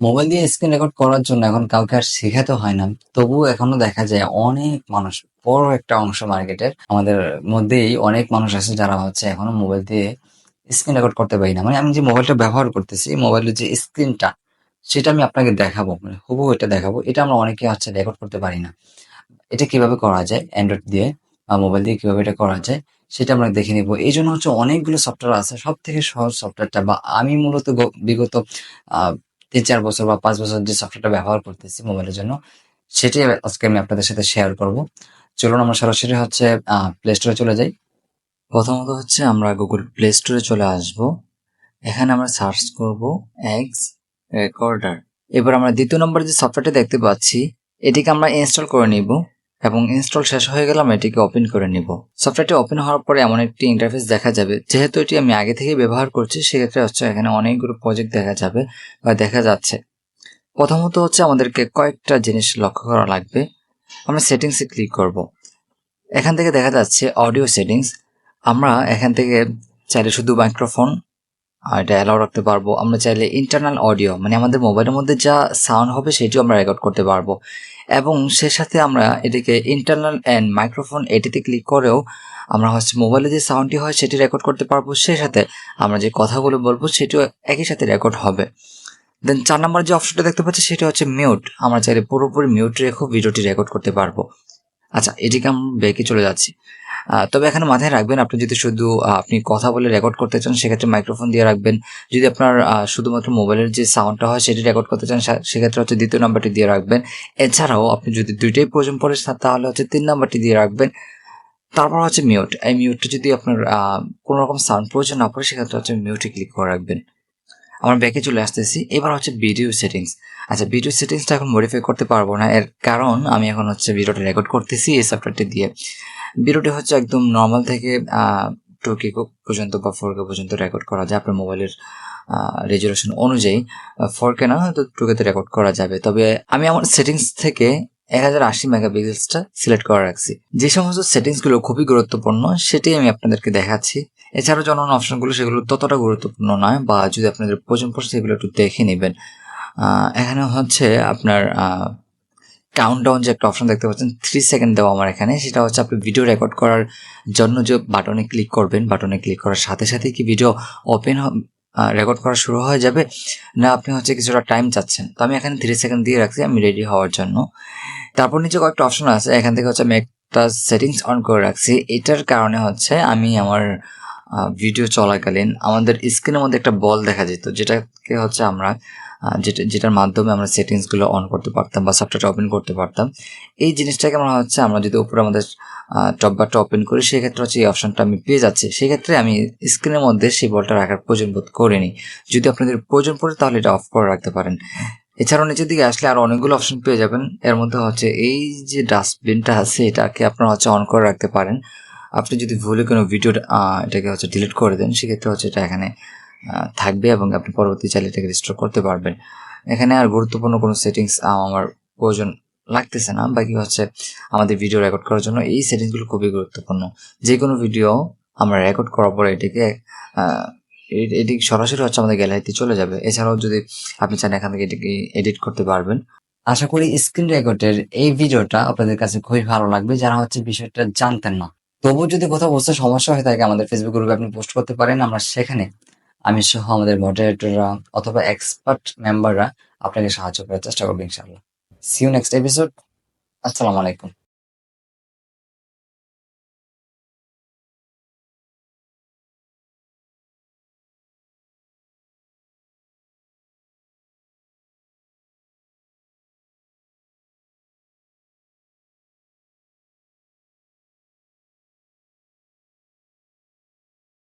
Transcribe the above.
Mobile দিয়ে screen record করার জন্য এখন কাউকে আর শেখাতে হয় না। তবুও এখনও দেখা যায় অনেক মানুষ, বড় একটা অংশ মার্কেটের আমাদের মধ্যেই অনেক মানুষ আছে যারা হচ্ছে এখনও মোবাইল দিয়ে স্ক্রিন রেকর্ড করতে পারি না। মানে আমি যে মোবাইলটা ব্যবহার করতেছি মোবাইলের যে স্ক্রিনটা সেটা আমি আপনাকে দেখাবো মানে হুবহু এটা দেখাবো। এটা আমরা অনেকে হচ্ছে রেকর্ড করতে পারি না। এটা কীভাবে করা যায়? অ্যান্ড্রয়েড দিয়ে, বা মোবাইল দিয়ে কীভাবে এটা করা যায়? সেটা আমরা দেখে নিব। এই জন্য হচ্ছে অনেকগুলো সফটওয়্যার আছে। সব থেকে সহজ সফটওয়্যারটা বা আমি মূলত বিগত তিন চার বছর বা পাঁচ বছর যে সফটওয়্যারটা ব্যবহার করতেছি মোবাইলের জন্য সেটি আজকে আমি আপনাদের সাথে শেয়ার করব। চলুন আমরা সরাসরি হচ্ছে প্লে স্টোরে চলে যাই। প্রথমত হচ্ছে আমরা গুগল প্লে স্টোরে চলে আসব। এখানে আমরা সার্চ করব এক্স রেকর্ডার এবার আমরা দ্বিতীয় নম্বর যে সফটওয়্যারটি দেখতে পাচ্ছি, এটিকে আমরা ইনস্টল করে নিব। এবং ইনস্টল শেষ হয়ে গেলে আমরা এটিকে ওপেন করে নিব। সফটওয়্যারটি ওপেন হওয়ার পরে এমন একটি ইন্টারফেস দেখা যাবে। যেহেতু এটি আমি আগে থেকে ব্যবহার করছি, সেক্ষেত্রে হচ্ছে এখানে অনেকগুলো প্রজেক্ট দেখা যাবে বা দেখা যাচ্ছে। প্রথমত হচ্ছে আমাদেরকে কয়েকটা জিনিস লক্ষ্য করা লাগবে। আমরা সেটিংসে ক্লিক করব। এখান থেকে দেখা যাচ্ছে অডিও সেটিংস আমরা এখান থেকে চাইলে শুধু মাইক্রোফোন আর এটা অ্যালাউ রাখতে পারব। আমরা চাইলে ইন্টারনাল অডিও মানে আমাদের মোবাইলের মধ্যে যা সাউন্ড হবে সেটিও আমরা রেকর্ড করতে পারব। এবং সে সাথে আমরা এটিকে ইন্টারনাল অ্যান্ড মাইক্রোফোন এটিতে ক্লিক করেও আমরা হচ্ছে মোবাইলে যে সাউন্ডটি হয় সেটি রেকর্ড করতে পারব। সে সাথে আমরা যে কথাগুলো বলব সেটিও একই সাথে রেকর্ড হবে। দেন চার নম্বর যে অপশনটা দেখতে পাচ্ছি সেটা হচ্ছে মিউট আমরা চাইলে পুরোপুরি মিউট রেখেও ভিডিওটি রেকর্ড করতে পারব। আচ্ছা এটিকে আমরা বেঁকে চলে যাচ্ছি। তবে এখানে মাথায় রাখবেন, আপনি যদি শুধু আপনি কথা বলে রেকর্ড করতে চান, সেক্ষেত্রে মাইক্রোফোন দিয়ে রাখবেন। যদি আপনার শুধুমাত্র মোবাইলের যে সাউন্ডটা হয়, সেটি রেকর্ড করতে চান সেক্ষেত্রে হচ্ছে দ্বিতীয় নাম্বারটি দিয়ে রাখবেন। এছাড়াও আপনি যদি দুইটাই প্রয়োজন পড়ে তাহলে হচ্ছে তিন নাম্বারটি দিয়ে রাখবেন। তারপর হচ্ছে মিউট এই মিউটটা যদি আপনার কোনো রকম সাউন্ড প্রয়োজন না পড়ে, সেক্ষেত্রে হচ্ছে মিউটে ক্লিক করে রাখবেন। আমরা ব্যাকে চলে আসতেছি। এবার হচ্ছে ভিডিও সেটিংস আচ্ছা ভিডিও সেটিংসটা এখন মডিফাই করতে পারব না। এর কারণ আমি এখন হচ্ছে ভিডিওটা রেকর্ড করতেছি এই সফটওয়্যারটি দিয়ে। ভিডিওটি হচ্ছে একদম নর্মাল থেকে টু কে পর্যন্ত বা ফোর কে পর্যন্ত রেকর্ড করা যায় আপনার মোবাইলের রেজুলেশন অনুযায়ী। ফোর কে না হয়তো টু কেতে রেকর্ড করা যাবে। তবে আমি আমার সেটিংস থেকে এক হাজার আশি মেগাপিক্সেলসটা সিলেক্ট করে রাখছি। যে সমস্ত সেটিংসগুলো খুবই গুরুত্বপূর্ণ, সেটাই আমি আপনাদেরকে দেখাচ্ছি। এছাড়াও যে অপশনগুলো সেগুলো ততটা গুরুত্বপূর্ণ নয় বা যদি আপনাদের প্রয়োজন পড়ে সেগুলো একটু দেখে নেবেন। এখানে হচ্ছে আপনার কাউন্টডাউন যে একটা অপশন দেখতে পাচ্ছেন থ্রি সেকেন্ড দেওয়া আমার এখানে। সেটা হচ্ছে আপনি ভিডিও রেকর্ড করার জন্য যে বাটনে ক্লিক করবেন বাটনে ক্লিক করার সাথে সাথে কি ভিডিও ওপেন রেকর্ড করা শুরু হয়ে যাবে না আপনি হচ্ছে কিছুটা টাইম চাচ্ছেন। তো আমি এখানে থ্রি সেকেন্ড দিয়ে রাখছি, আমি রেডি হওয়ার জন্য। তারপর নিচে কয়েকটা অপশন আছে, এখান থেকে হচ্ছে আমি একটা সেটিংস অন করে রাখছি। এটার কারণে হচ্ছে আমি আমার ভিডিও চলাকালীন আমাদের স্ক্রিনের মধ্যে একটা বল দেখা যেত, যেটাকে হচ্ছে আমরা যেটা, যেটার মাধ্যমে আমরা সেটিংসগুলো অন করতে পারতাম বা সফটওয়্যারটা ওপেন করতে পারতাম। এই জিনিসটাকে আমরা হচ্ছে, আমরা যদি উপরে আমাদের টপ বারটা ওপেন করি, সেক্ষেত্রে হচ্ছে এই অপশনটা আমি পেয়ে যাচ্ছি। সেক্ষেত্রে আমি স্ক্রিনের মধ্যে সেই বলটা রাখার প্রয়োজন বোধ করিনি যদি আপনাদের প্রয়োজন পড়ে, তাহলে এটা অফ করে রাখতে পারেন। এছাড়াও নিচের দিকে আসলে আরও অনেকগুলো অপশন পেয়ে যাবেন। এর মধ্যে হচ্ছে এই যে ডাস্টবিনটা আছে, এটাকে আপনারা হচ্ছে অন করে রাখতে পারেন। আপনি যদি ভুলে কোনো ভিডিও এটাকে হচ্ছে ডিলিট করে দেন, সেক্ষেত্রে হচ্ছে এটা এখানে থাকবে এবং আপনি পরবর্তী চাইলে এটাকে রিস্টোর করতে পারবেন। এখানে আর গুরুত্বপূর্ণ কোনো সেটিংস আমার প্রয়োজন লাগতেছে না। বাকি হচ্ছে আমাদের ভিডিও রেকর্ড করার জন্য এই সেটিংসগুলো খুবই গুরুত্বপূর্ণ। যে কোনো ভিডিও আমরা রেকর্ড করার পরে এটিকে এটি সরাসরি হচ্ছে আমাদের গ্যালারিতে চলে যাবে। এছাড়াও যদি আপনি চান এখান থেকে এটিকে এডিট করতে পারবেন। আশা করি স্ক্রিন রেকর্ডের এই ভিডিওটা আপনাদের কাছে খুবই ভালো লাগবে। যারা হচ্ছে বিষয়টা জানতেন না তবু যদি কোথাও বুঝতে সমস্যা হয়ে থাকে আমাদের ফেসবুক গ্রুপে আপনি পোস্ট করতে পারেন, আমরা সেখানে আমি সহ আমাদের মডারেটররা অথবা এক্সপার্ট মেম্বাররা আপনাকে সাহায্য করার চেষ্টা করব ইনশাআল্লাহ। সিউ নেক্সট এপিসোড আসসালামু আলাইকুম।